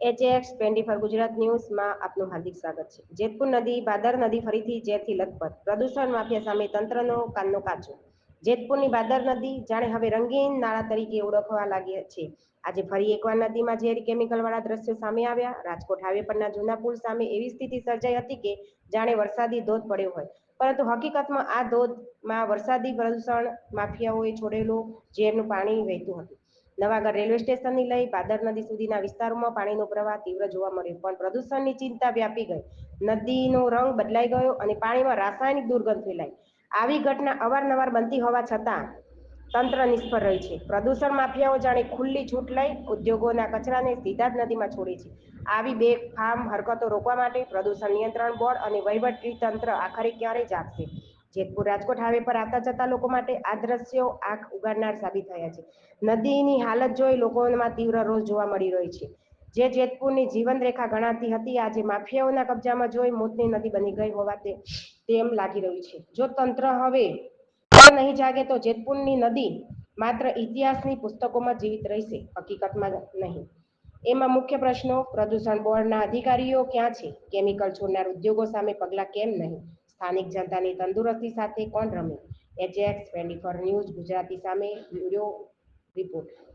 HX twenty four Gujarat ન્યૂઝમાં આપનું હાર્દિક સ્વાગત છે. જેતપુર નદી, બાદર નદી ફરીથી ઝેરથી લથપથ પ્રદૂષણ માફિયા સામે તંત્રનો કાનનો કાચો. જેતપુરની બાદર નદી, જાણે હવે રંગીન નાળા તરીકે ઓળખવા લાગી છે. આજે ફરી એકવાર નદીમાં ઝેરી કેમિકલ વાળા દ્રશ્યો સામે આવ્યા. રાજકોટ હાઈવે પરના જૂના પુલ સામે એવી સ્થિતિ સર્જાઈ હતી કે જાણે વરસાદી ધોધ પડ્યો હોય. પરંતુ હકીકતમાં આ ધોધમાં વરસાદી પ્રદૂષણ માફિયાઓએ છોડેલું ઝેરનું પાણી વહેતું હતું. નવાગઢ રેલવે સ્ટેશનની લઈ ભાદર નદી સુધીના વિસ્તારોમાં પાણીનો પ્રવાહ તીવ્ર જોવા મળ્યો. પણ પ્રદૂષણની ચિંતા વ્યાપી ગઈ. નદીનો રંગ બદલાઈ ગયો અને પાણીમાં રાસાયણિક દુર્ગંધ ફેલાઈ. આવી ઘટના અવારનવાર બનતી હોવા છતાં તંત્ર નિષ્ફળ રહી છે. પ્રદૂષણ માફિયાઓ જાણે ખુલ્લી છૂટ લઈ ઉદ્યોગોના કચરાને સીધા જ નદીમાં છોડે છે. આવી બે ફાર્મ હરકતો રોકવા માટે પ્રદૂષણ નિયંત્રણ બોર્ડ અને વહીવટી તંત્ર આખરે ક્યારે જાગશે? જેતપુર રાજકોટ હાઈવે પર આવતા જતા લોકો માટે આ દ્રશ્યો આંખ ઉગાડનાર સાબિત થયા છે. નદીની હાલત જોઈ લોકોમાં તીવ્ર રોષ જોવા મળી રહ્યો છે. જે જેતપુરની જીવન રેખા ગણાતી હતી, આજે માફિયાઓના કબજામાં જોઈ મોતની નદી બની ગઈ હોવા તેમ લાગી રહ્યું છે. જો તંત્ર હવે નહીં જાગે તો જેતપુરની નદી માત્ર ઇતિહાસની પુસ્તકોમાં જીવિત રહેશે, હકીકતમાં નહીં. એમાં મુખ્ય પ્રશ્નો, પ્રદૂષણ બોર્ડના અધિકારીઓ ક્યાં છે? કેમિકલ છોડનાર ઉદ્યોગો સામે પગલાં કેમ નહીં? સ્થાનિક જનતાની તંદુરસ્તી સાથે કોણ રમે? HX twenty four news Gujarati સામે બ્યુરો રિપોર્ટ.